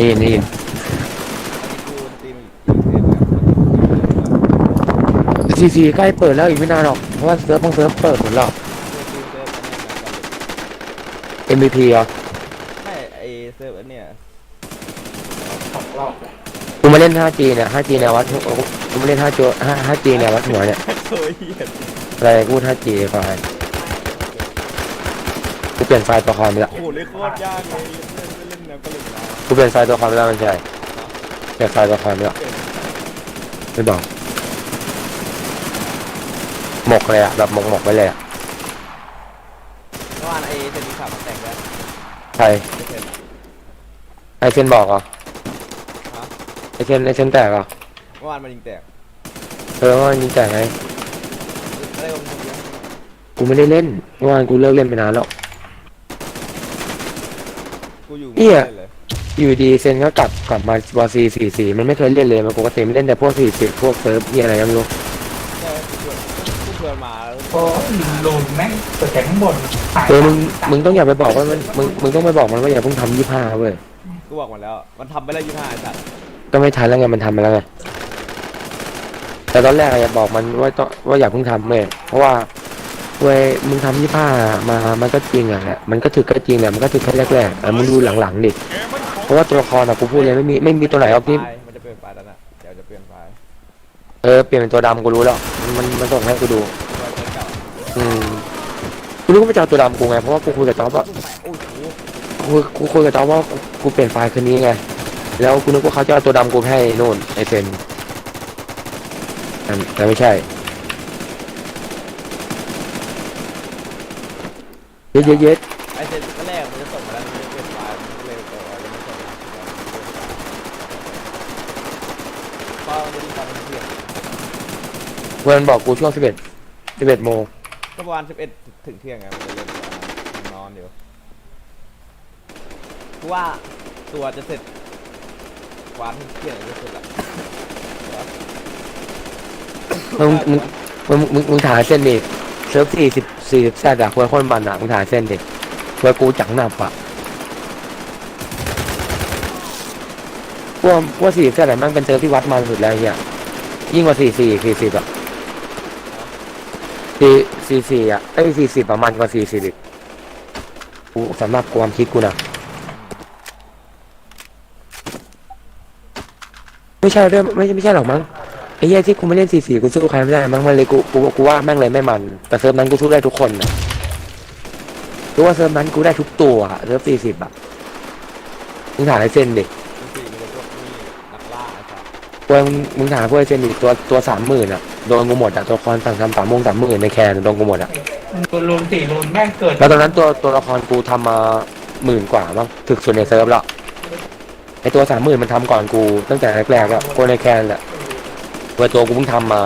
นี่นี่อันนี้กูตีมอีกเซฟแบบซีซีใกล้เปิดแล้วอีกไม่นานหรอก เพราะว่าเซิร์ฟบางเซิร์ฟเปิดหมดแล้วเซฟเซฟอันนี้นะ MVP อะไม่ไอเซฟอันเนี้ยสองรอบกูมาเล่น 5G เนี่ย 5G แนววัดกูมาเล่น 5G 5G แนววัดหัวเนี่ยโอ้ยเหี้ยอะไรกู 5G ไฟล์กูเปลี่ยนไฟล์ตัวคอมไปแล้วโอ้โหเลยโคตรยากเลย กูเปลี่ยนไฟล์ตัวคอมไปแล้วมันใช่เปลี่ยนไฟล์ตัวคอมไปแล้วไม่บอกหมกเลยอะแบบหมกหมกๆไปเลยอะเมื่อวานไอเซนดีขับมาแต่งแล้วใครเซนไอเซนบอกเหรอฮะ ไอเซนไอเซนแตกเหรอเมื่อวานมันยิงแตกเออว่ามันยิงแตกไงอะไรของมึงเนี่ยกูไม่ได้เล่นเมื่อวานกูเลิกเล่นไปนานแล้ว กูอยู่เหี้ยไม่ได้เลย อยู่ดีเซนก็กลับกลับมาบอซีสี่สี่มันไม่เคยเล่นเลยมันปกติมันเล่นแต่พวกสี่สิบพวกเซิร์ฟเหียอะไรก็ไม่รู้ใช่กูเพื่อนกูเพื่อนมาแล้วโอ้โหลุนแม่งเกิดจากข้างบนหายเออมึงมึงต้องอย่าไปบอกว่ามันมึงมึงต้องไปบอกมันว่าอย่าเพิ่งทำยี่ห้าเว้ยกูบอกมันแล้ว มันทำไปแล้วยี่ห้าไอ้สัตว์ก็ไม่ทันแล้วไงมันทำไปแล้วไงแต่ตอนแรกอะอย่าบอกมันว่าต้องว่าอย่าเพิ่งทำเว้ยเพราะว่าเว้ยมึงทำยี่ห้ามามันก็จริงอะแหละมันก็ถึกก็จริงแหละมันก็ถึกแค่แรกๆแต่มึงดูหลังๆดิเพ ราะว่าตัวละครอะกูพูดเลยไม่มีไม่มีตัวไหนออกที่ไฟล์มันจะเปลี่ยนไฟล์แล้วนะเดี๋ยวจะเปลี่ยนไฟล์เออเปลี่ยนเป็นตัวดำกูรู้แล้ว มันมันส่งให้กูดูตัวเจอเก่าอืมกูรู้ว่ามันจะเอาตัวดำกูไงเพราะว่ากูคุยกับจ๊อบว่าโอ้โหกูกูคุยกับจ๊อบว่ากูเปลี่ยนไฟล์คืนนี้ไงแล้วกูนึกว่าเขาจะเอาตัวดำกูให้นู่นไอเซนแต่แต่ไม่ใช่เย็ดเย็ดเย็ด ไอเซนก็แรกมันจะส่งมาแล้วมันจะเปลี่ยนไฟล์มันก็เลยบอกว่ายังไม่ส่งนะเพราะมันจะมีความเป็นเพื่อน เวันบอกกูช่วงสิบเอ็ดสิบเอ็ดโมงก็ประมาณสิบเอ็ดถึงเที่ยงไงมันจะเล่นนอนอยู่กูว่าตัวจะเสร็จกวานเที่ยงจะเสร็จละมึงมึงมึงมึงมึงถ่ายเส้นดิเซิร์ฟสี่สิบสี่สิบแซดอะควรคนมันอะมึงถ่ายเส้นดิควรกูจังหนับอะพวกพวกสี่สิบแซดอะแมันเป็นเซิร์ฟที่วัดมันสุดแล้วไอ้เฮียยิ่งกว่าสี่สี่สี่สิบอะ สี่สี่สี่อะไอ้สี่สิบอะมันกว่าสี่สิบอีกกูสำหรับความคิดกูนะไม่ใช่ด้วยไม่ใช่ไม่ใช่หรอกมั้งไอ้เหี้ยที่กูไม่เล่นสี่สี่กูสู้ใครไม่ได้มั้งมันเลยกูกูกูว่าแม่งเลยไม่มัน แต่เซิร์ฟนั้นกูสู้ได้ทุกคนนะรู้ว่าเซิร์ฟนั้นกูได้ทุกตัวอะเซิร์ฟสี่สิบอะมึงถ่ายไอเซนดิ สี่มีแต่พวกนี่นักล่าไอ้สั สพวกมึงมึงถ่ายพวกไอเซนดิตัวตัวสามหมื่นอะโดนกูหมดอะตัวละครสั่งทำสามโมงสามหมื่นในแคนโดนกูหมดอะลุนสี่ลุนแม่งเกิดแล้วตอนนั้นตัวตัวละครกูทำมาหมื่นกว่ามั้งถึกสุดในเซิร์ฟแล้วไอตัวสามหมื่นมันทำก่อนกูตั้งแต่แรกๆแล้วกูในแคนแหละตัวตัวกูเพิ่งทำมา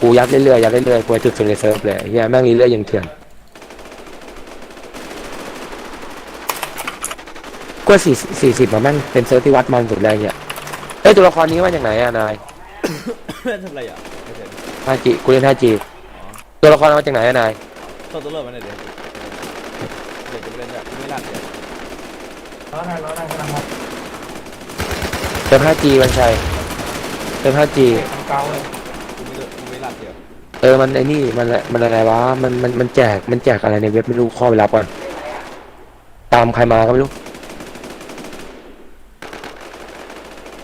กูยัดเรื่อยๆยัดเรื่อยๆกูถึกสุดในเซิร์ฟเลยเฮียแม่งเรื่อยๆยังเถื่อนก็สี่สี่สิบมาแม่งเป็นเซิร์ฟที่วัดมันสุดเลยเนี่ย เอ้ยตัวละครนี้มาจากไหนอะนายทำไรอะไอเซนฮาจิกูเล่นฮาจิตัวละครมาจากไหนอะนายตัวตัวเลิศมันเลยเดี๋ยวเดี๋ยวจะเป็นแบบไม่รัดเดี๋ยวแล้วนายแล้วนายกำลังมาเซิร์ฟฮาจิวันชัยเซิร์ฟฮาจิเตะของเก่าเลยกูไม่กูไม่รัดเดี๋ยวเออมันไอ้นี่มันมันอะไรวะมันมันมันแจกมันแจกอะไรในเว็บไม่รู้ข้อเวลาก่อนตามใครมาก็ไม่รู้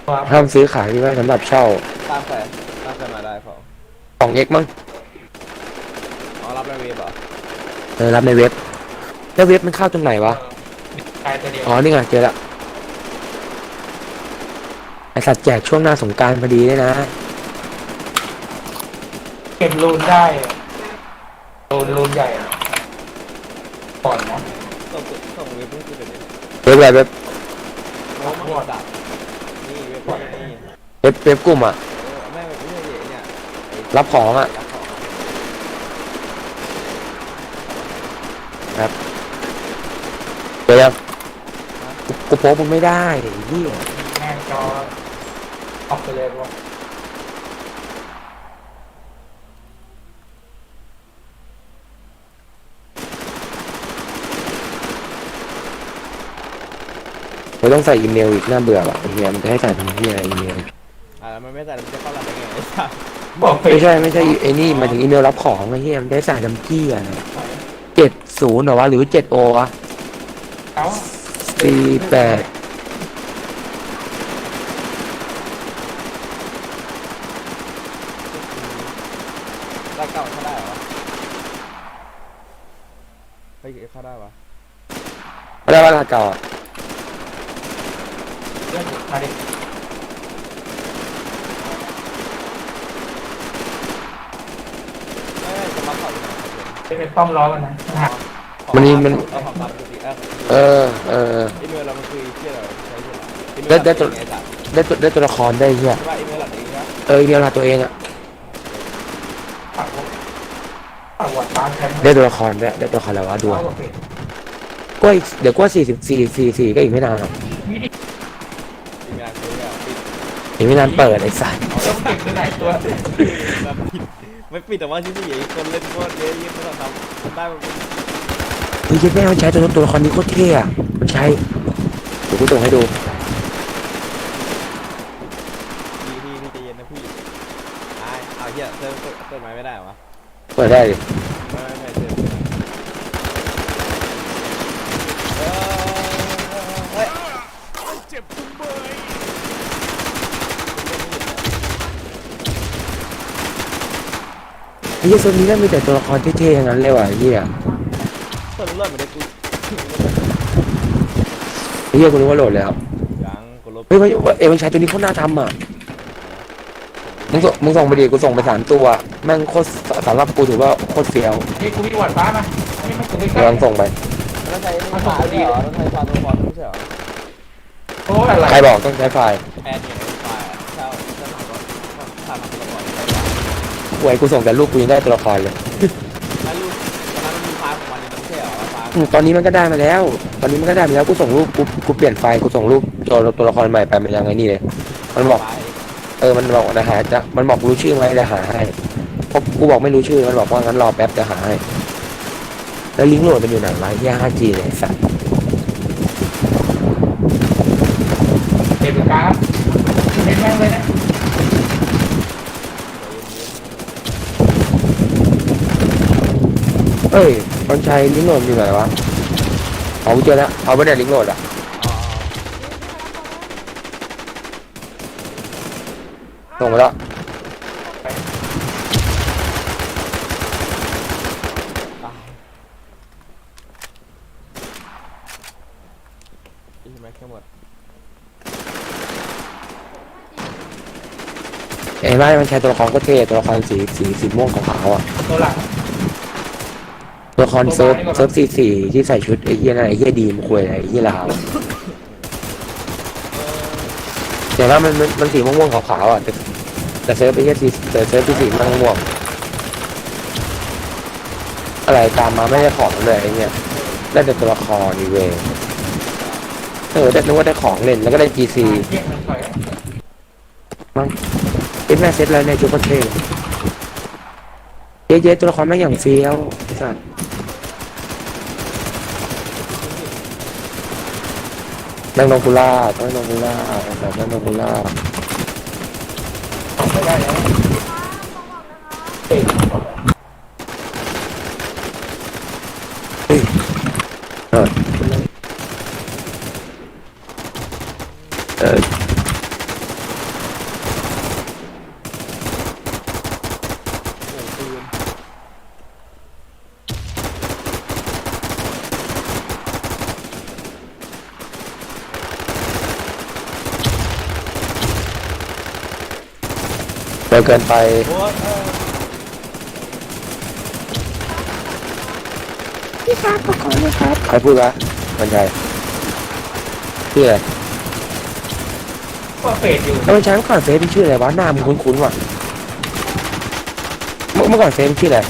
ความห้ามซื้อขายที่ไว้สำหรับเช่าตามใครตามใครมาได้พอของเอ็กมั้งอ๋อรับในเว็บเหรอเออรับในเว็บ แล้วเว็บมันเข้าตรงไหนวะตายตัวเดียวอ๋อนี่ไงเจอละไอสัตว์แจกช่วงหน้าสงกรารพอดีเลยนะเก็บลุนได้ลุนลุนใหญ่อะก่อนนะส่งส่งเว็บให้กูเดี๋ยวนี้เว็บอะไรเว็บโอ้ไม่ดับ เว็บนี่เว็บเว็บกลุ่มอะ เออแม่ไม่ใช่เนี่ยรับของอะ รับของเดี๋ยวยังกูกูโป๊มึงไม่ได้ไอ้เหี้ยแม่งจอออกไปเลยวะ ใส่อีเมลอีกน่าเบื่อว่ะไอ้เฮียมันจะให้ใส่ทำที่อะไรอีเมลอ่าแล้วมันไม่ใส่แล้วมันจะเข้าหลังได้ไงไอ้สัสบอกเฟไม่ซใช่ไม่ใช่ไอ้นี่หมายถึงอีเมลรับของไอ้เฮียมันได้ใส่ทำที่อะไรเจ็ดศูนย์เหรอวะหรือเจ็ดโอวะเขาสี่แปดรายเก่าเข้าได้เหรอวะเฮ้ยเข้าได้วะเขาได้ว่าลาเก่าอะเรื่อง มาดิไม่ไม่จะมาเข้าอยู่ไหนครับจะเป็นป้อมล้อกันนะมันหักมันนี่มัน เอาของตามปกติเออเออ เอออีเมลเรามันคือเชี่ยอะไรใช้เชี่ยอะไรอีเมลได้ได้หลักเองไอ้สัสได้ตัวได้ตัวละครได้เฮียใช่ป่ะอีเมลหลักเองใช่ปะเอออีเมลลาตัวเองอะปักปักวัดฟ้าแทนได้ตัวละครได้ได้ตัวละครแล้ววะดูเขาอะบอกเฟซก็อีกเดี๋ยวก็สี่สิบสี่สี่สี่ก็อีกไม่นานหรอก วิธี อีเมลคือเนี่ยปิด อีกไม่นานเปิดไอ้สัสต้องเก็บไปไหนตัวแบบปิดไม่ปิดแต่ว่าที่นี่อีกคนเล่นโคตรเยอะยิ่งไม่ต้องทำทำได้แบบเฮ้ยแม่มันใช้ตัวตัวละครนี้โคตรเท่อะมันใช้เดี๋ยวกูส่งให้ดูพี่พี่พี่ใจเย็นนะพี่ไอ้เอาเหี้ยเติมเติมไม้ไม่ได้เหรอวะเปิดได้ดิไม่ไม่ไม่เติมเออเฮ้ย ไอ้ เหี้ยโซนนี้น่ามีแต่ตัวละครเท่ๆทั้งนั้นเลยว่ะไอ้เหี้ยเติมเริ่มไม่ได้กูไอ้เหี้ยกูรู้ว่าโหลดแล้วยังกูลบเฮ้ยเฮ้ยเอ้ยมันใช้ตัวนี้โคตรน่าทำอะมึงส่งมึงส่งไปดิกูส่งไปสามตัวแม่งโคตรสำหรับกูถือว่าโคตรเฟี้ยวนี่กูมีวัดฟ้ามาอันนี้มันถึงใกกำล้ลังส่งไปต้องใช้นี่ฟ้าด้วยเหรอต้องใช้ฟ้าตัวฟอนไม่ใช่เหรอโอ้อะไรใครบอกต้องใช้ไฟล์แอดเนี่ยฟ้าเช่าเช่าถามว่าถ้าทำตัวละครใช้ฟ้า หวยกูส่งแต่รูปกูยังได้ตัวละครเลยถ้าลูกตอนนั้นมันมีฟ้าของมันนี่มันไม่ใช่เหรอฟ้าอืมตอนนี้มันก็ได้มาแล้ว ตอนนี้มันก็ได้มาแล้วกูส่งรูปกูกูเปลี่ยนไฟล์กูส่งรูปตัวตัวละครใหม่ไปมันยังไงนี่เลย มันบอกฟ้าเองเออ มันบอกนะหาจะมันบอกรู้ชื่อไหมจะหาให้เพราะกูบอกไม่รู้ชื่อ มันบอกว่างั้นรอแป๊บจะหาให้ แล้วลิงก์โหลดมันอยู่ไหนวะที่ 5G เลยไอ้สัตว์ เก็บกราฟเห็นแม่งเลยนะ เอ้ยคนใช้ลิงก์โหลดอยู่ไหนวะเอากูเจอแล้วเอาไปไหนลิงก์โหลดอะอ๋อส่งไปแล้วตายอีแม็กแค่หมดเห็นไหมมันใช้ตัวละครก็เท่ตัวละครสีสีสีม่วงขาวๆอะตัวหลัง ตัวละครเซิร์ฟเซิร์ฟสีสีที่ใส่ชุดไอ้เหี้ยนั่นไอ้เหี้ยดีมควยอะไรไอ้เหี้ยลาวเห็นไหมมันมันมันสีม่วงๆขาวๆอะแต่แต่เซิร์ฟไอ้เหี้ยสีแต่เซิร์ฟที่สีม่วงม่วงอะไรตามมาไม่ได้ของเลยไอ้เนี่ยได้แต่ตัวละครนี่เว้ยเออได้นึกว่าได้ของเล่นแล้วก็ได้ GC เที่ยงมันถอยมั้งเอ็มแม่เซ็ตแล้วในชุดประเทศเจ๊ๆตัวละครแม่งอย่างเฟี้ยวไอ้สั สนั่งนองกุล่าต้องนองกุล่าไอ้สัสนั่งนองกุล่าไม่ได้แล้วเออเออ ร็วเกินไปโอ้ยเออพี่ครับขอขอเลยครับใครพูดวะมันใช่ชื่ออะไรว่าเฟดอยู่แล้วมันใช้เมื่อก่อนเฟซมันชื่ออะไรวะหน้ามันคุ้นๆว่ะเมื่อเมื่อก่อนเฟซมันชื่ออะไร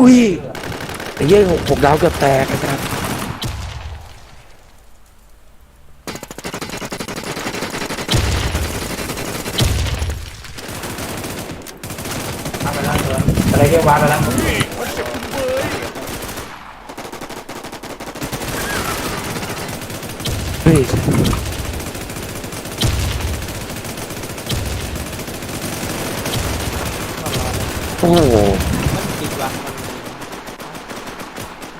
อุ้ยไอ้เหี้ยหกหกดาวเกือบแตกไอ้สัสท อะไรเรียกว่าไปแล้วเฮ้โอ้โหมันติดว่ะมัน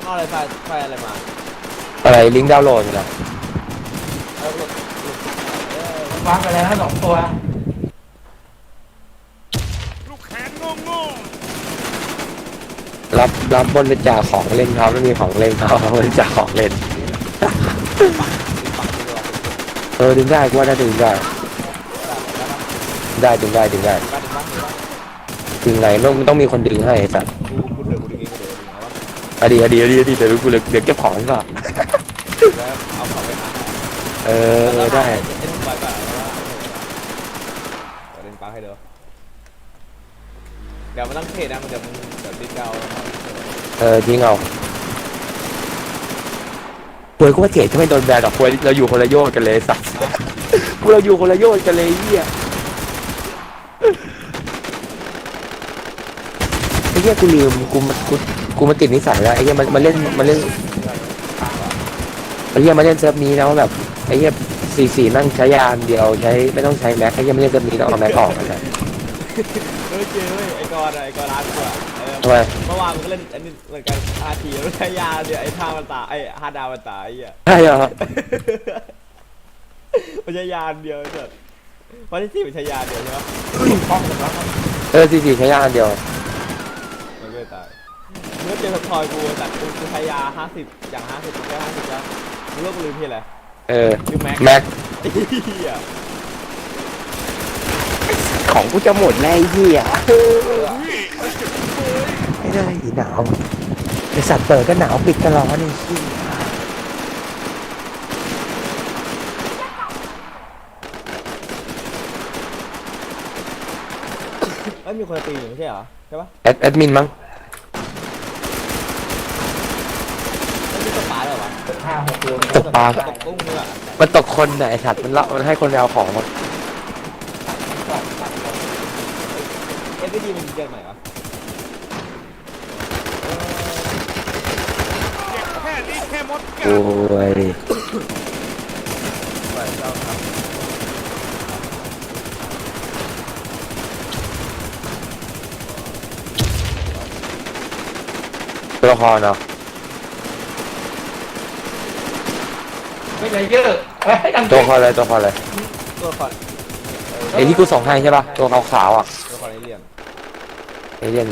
ออะไรไปไปอะไรมาอะไรลิงก์ดาวน์โหลดอยนะ เอหลุอวางไปแล้วสองตัว รับรับบริจาคของเล่นเขาไม่มีของเล่นเขาบริจาคของเล่นปักดีกว่าเออดึงได้กูว่าน่าจะดึงได้ ได้ดึงได้ดึงได้ปักปักปักดึงไงต้องต้องมีคนดึงให้ไอ้สัตว์กูกูเดือดกูดึงเองกูเดือดเอาวะอดีอดีอดีอดีเดี๋ยวกูเหลือเดี๋ยวเก็บของดีกว่าแล้วเอาของไปหาเออเออได้เอ็นไปป่ะแล้วเล่นปักให้เด้อเดี๋ยวมันต้องเทนะมันเดี๋ยวมันเดี๋ยวดิเกา เออทิ้งเอาป่วยก็ว่าเจ๋ถ้าไม่โดนแบนหรอกป่วยเราอยู่คนละโยชนกันเลยสัตว์พวกเราอยู่คนละโยชนกันเลยไอ้เหี้ยไอ้เหี้ยกูลืมกูมากูกูมาติดนิสัยแล้วไอ้เหี้ยมันมันเล่นมันเล่นไอ้เหี้ยมาเล่นเซิร์ฟนี้แล้วแบบไอ้เหี้ยสี่สี่นั่งใช้ยานเดียวใช้ไม่ต้องใช้แม็กไอ้เหี้ยม่เล่นเซิร์ฟนี้ต้องเอาแม็กออกนะ เฮ้ยเจ้ยไอ้กอนไอ้กอนร้านกูอะเออทำไมเมื่อวานมันก็เล่นอันนี้เหมือนกันอาทีแล้วใช้ยาเดี๋ยวไอ้ท่ามันตายไอ้ฮาดาวมันตายไอ้เหี้ย ใช่เหรอมันใช้ยาอันเดียวไอ้สัสวันที่สี่มันใช้ยาอันเดียวใช่ปะป้องกันแล้วเออสี่สี่ใช้ยานเดียว มันก็เลยตายเมื่อเจอสปอยกูแต่กูกูใช้ยาห้าสิบอย่างห้าสิบกูใช้ห้าสิบแล้วมึงเลิกกูลืมพี่อะไรเออ ลืมแม็กแม็ก ไอ้เหี้ย ของกูจะหมดแล้วไอ้เหี้ยไม่ได้หนาวไอสัตว์เปิดก็หนาวปิดก็ร้อนไอ้เหี้ยเอ้ยมีคนตีอยู่ไม่ใช่เหรอใช่ปะแอดแอดมินมั้งไม่ใช่ตกปลาเหรอวะห้าหกตัวตกปลาตกกุ้งมึงอะมันตกคนไหนะไอสัตว์มันละมันให้คนไปเอาของหมด เอ็นดีมันยิงจากไหนวะโอ้ยไปเจ้าครับตัวละครเนาะไม่ใช่เยอะเอ้ยดังตัวละครอะไรตัวละครอะไรตัวละครไอ้ที่กูส่งให้ใช่ป่ะตัวขาวๆอะตัวละครไอเลียน ไอ้เล่น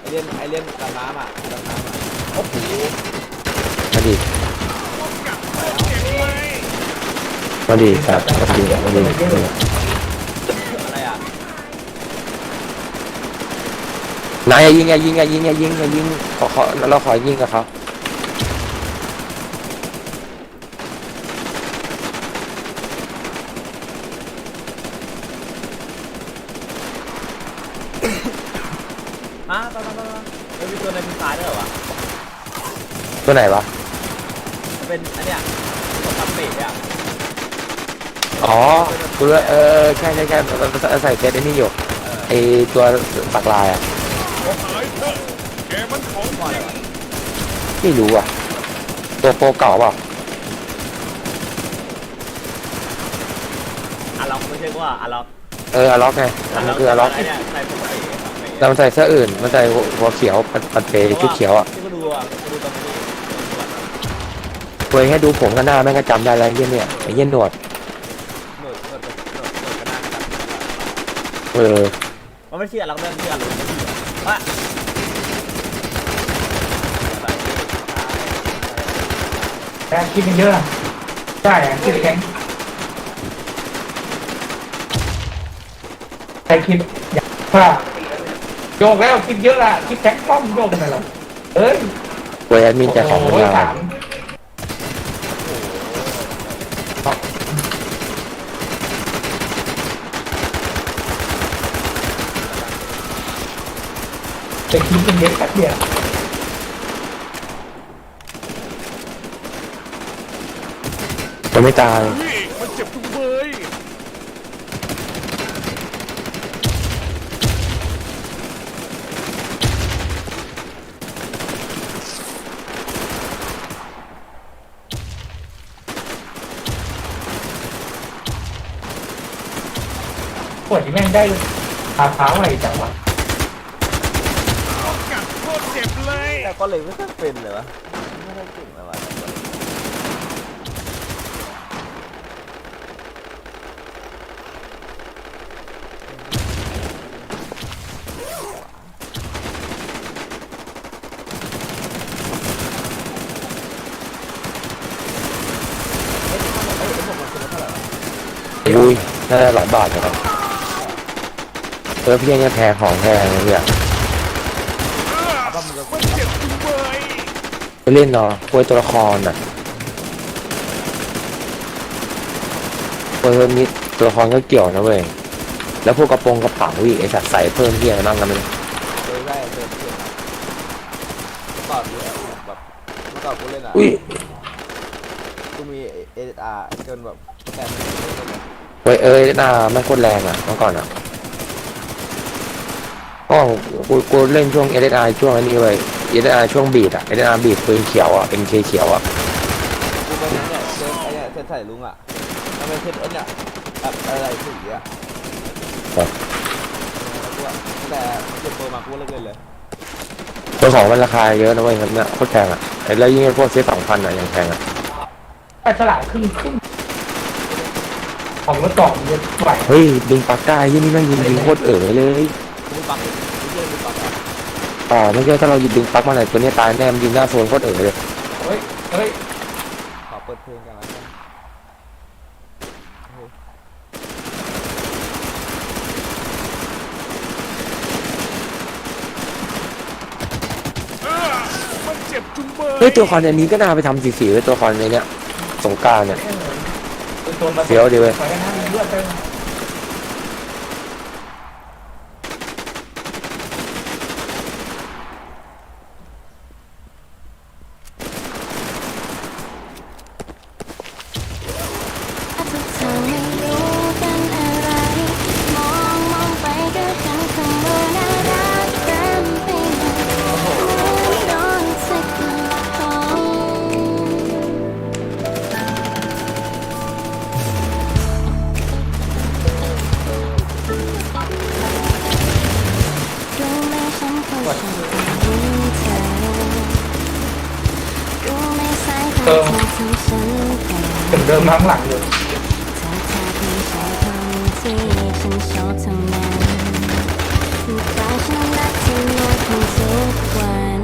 ไอเลียนไอเลียนดำน้ำอะดำน้ำอะโอ้โหมาดิมาดิครับมาดิมาดิอะไรอะนายอย่ายิงอย่ายิงอย่ายิงอย่ายิงอย่ายิงขอขอเราขอยิงกับเขา ฮะตอนนั้นตอนนั้นเออมีตัวในพิซซ่าด้วยเหรอวะ ตัว ไหนวะมันเป็นอันเนี้ยตัวตับเป็ดอะอ๋อกูรู้แล้วเออใช่ใช่ใช่ใส่เซตไอ้นี่อยู่เออไอตัวปักลายอะพ่ออะไรวะไม่รู้อะ ตัวโปรเก่าเปล่าอะล็อกไม่ใช่ว่าอะล็อกเอออะล็อกไงอันนั้นคืออะล็อกไเนี่ยใส่ปกติตับเป็ดแล้วมันใส่เสื้ออื่นมันใส่หัวเขียวปัดปัดเปชุดเขียวอะ ที่ก็ดูอะก็ดูตอนนี้ เคยให้ดูผมกันหน้าแม่งก็จำได้แล้วไอ้เหี้ยเนี่ยไอ้เหี้ยหนวดหนวดหนวดหนวดหนวดกระด้ากระด้างเออมันไม่เชื่อล็อกเรื่องเชื่อหรือไม่เชื่อว่าแรงคิดมันเยอะอะใช่อะคิดแข็งใครคิดอยากว่าโยกแล้วคิดเยอะอะคิดแข็งป้อมโยกไรหรอเอ้ยเวยแอดมินจกของมันโยมาถาม จะกินเป็นเล็กแค่เดียวจะไม่ตายมันเจ็บจุงเบยปวดที่แม่งได้ขาเท้าอะไรจังวะ ก็เลยไม่ค่อยเป็นเลยวะไม่ค่อยเก่งเลยวะอุ้ยน่าจะหลายบาทนะครับเออพี่เนี่ยแพงของแพงเลยเนี่ย มันเจ็บจุงเบย ไป เล่นเนาะพวกตัวละครน่ะพวกนี้ตัวละครก็เกี่ยวนะเว้ย แล้วพวกกระโปรงกระเป๋าอีกไอสัตว์ใส่เพิ่มที่อะไรบ้างกันไม่รู้เคยได้เติมเกมเมื่อก่อนกูแบบเมื่อก่อนกูเล่นอะอุ้ยกูมีเอเดอาร์จนแบบแฟนมันเล่นอะเว้ยเอ้ยหน้าไม่งโคตรแรงอะเมื่อก่อนอะก็กูกูเล่นช่วงเอเดอาช่วงอันนี้เว้ย เอเดอาช่วงบีดอะเอเดอาบีดปืนเขียวอะเป็นเคเขียวอะกูเป็นเนี่ยเซตไอ้เนี่ยเซตใส่ลุงอะมันเป็นเซตไอ้เนี่ยแบบอะไรสีอะครับแต่เก็บตัวมากูเลิกเล่นเลยตัวของมันราคาเยอะนะเว้ยครับเนี่ยโคตรแพงอะไอ้แล้วยิ่งพวกเซตสองพันอะยังแพงอะแต่ฉลาดครึ่งครึ่งของรถกล่องมันจะไหวเฮ้ยดึงปากกายี่นี่แม่งยิงยิงโคตรเอ๋อเลย กูปัก อ่าไม่ใช่ถ้าเรายิงดึงปลั๊กมาไหนตัวเนี้ยตายแน่มันยิงหน้าโซนโคตรเอ๋อเลยเฮ้ย เฮ้ย ขอเปิดเพลงกันแล้วกันเฮ้ยเออมันเจ็บจุงเบยเฮ้ยตัวคอนอันนี้ก็น่าไปทำสีสีๆไว้ตัวคอนในเนี้ยสงกรารเนี่ย เป็นตัวมาเฟี้ยวดีเว้ยไปกันนะมีเลือดเต็ม อมากขึ้นทุกวัน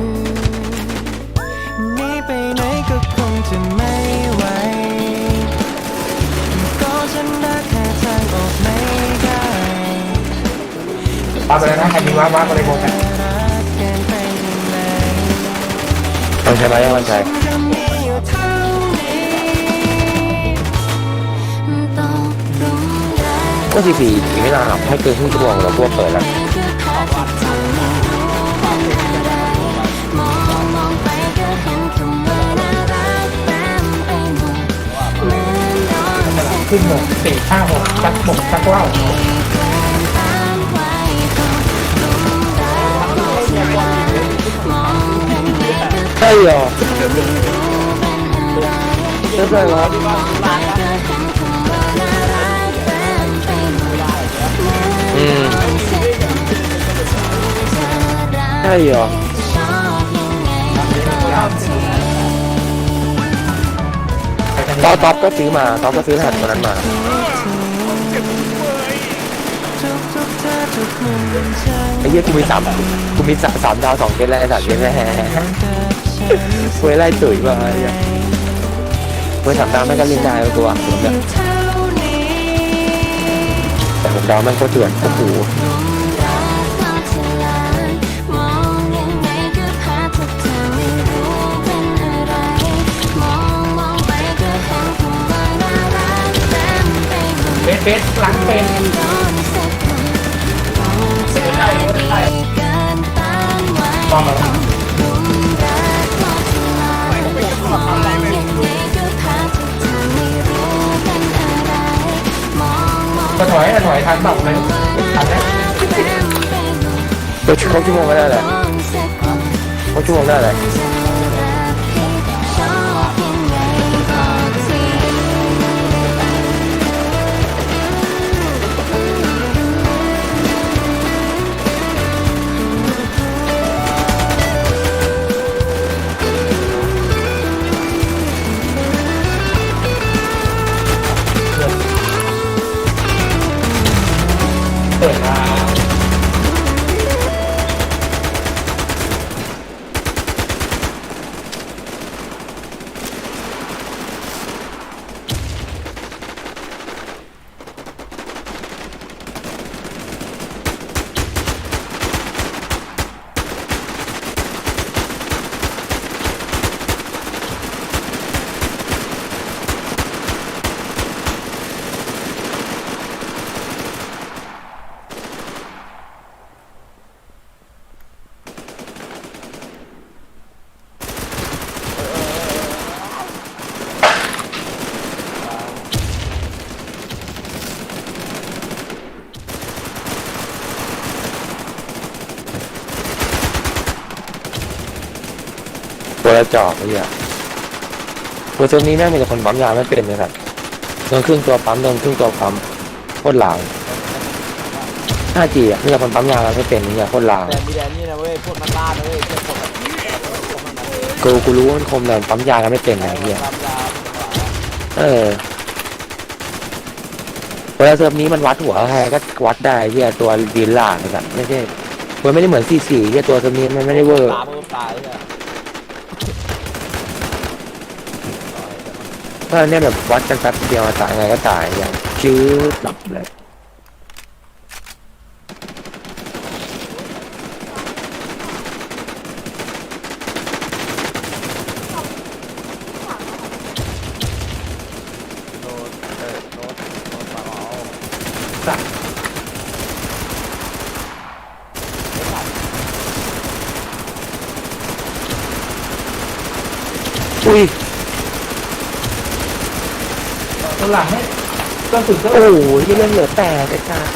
หนีไปไหนก็คงจะไม่ไหวก็ฉันรักแค่ทางออกไม่ได้ปาไปแล้วนะใครมีว้าว้าอะไรบอกกัน ต้องใช้ไหมยังมันใช่ก็สีสีอีกไม่นานหรอกให้เกินครึ่งชั่วโมงเราพวกเปิดแล้วแม้นอะไรมองมองไปก็เห็นคำว่าน่ารักเต็มดเหมือนโดนสะขึ้นหกสี่ห้าหกสักบกสักว่าว ใช่เหรอเธอไม่รู้เป็นอะไรเรียบร้อยแล้วไปก็เห็นครักเต็มไปหมดอืมใช่เหรอชอบยังไงบอกทีต๊อปก็ซื้อมาต๊อปก็ซื้อรหัสตัวนั้นมาไอ้เหี้ยกูมีสามกูมีสามสามดาวสองเกมแล้วไอ้สัตว์เกมแม่กับฉัน เว้ยไล่ตุ๋ยมาไอ้เหี้ยเว้ยสามดาวแม่งก็เล่นได้ตัวผมอเนี่ยยู่เท่านี้แต่หกดาวแม่งก็เถื่อนโอ้โหรักเราเธอลานมองยังไงก็ภาพที่เธอไม่รู้เป็นอะไรมองมองไปก็เห็นคำว่าน่ารักเต็มไปหมดเบสเบสหลังเป็นโดนสักคนมองเธอดีเกินต้านไว้ตอนมา จะถอยจะถอยทันตอบเลยทันไหมเดี๋ยวเขาชั่วโมงก็ได้แหละคนเขาชั่วโมงได้แหละ ตัวละจอกไอ้เหี้ยตัวตัวนี้แม่งมีแต่คนปั๊มยาไม่เป็นเลยครับโดนครึ่งตัวปั๊มโดนครึ่งตัวปั๊มโคตรลาว 5G อะมีแต่คนปั๊มยาไม่เป็นไอ้เนี่ยโคตรลาวแต่มีแดนนี่นะเว้ยพวกมันล่านะเว้ยเจ้าคนแบบพวกมันนะเว้ยกูกูรู้ว่ามันคมแต่ปั๊มยากันไม่เป็นไอ้เหี้ย ตามยาเออเวลาเซิร์ฟนี้มันวัดหัวใครก็วัดได้ไอ้เหี้ยตัวดีนล่านะครับไม่ใช่มันไม่ได้เหมือนซีซีเหี้ยตัวเซิร์ฟนี้มันไม่ได้เวอร์ตามมือตายเนี่ย ถ้าเนี่ยแบบวัดกันแป๊บเดียวตายไงก็ตายอย่างชื้อหลับเลย โดนเออโดนโดนปาเอา อุ้ย ตัวหลังให้ก็ สุดก็โอ้โหที่เรื่องเหลือแต่ไอ้จ้ามึงใส่กูเป็นกระ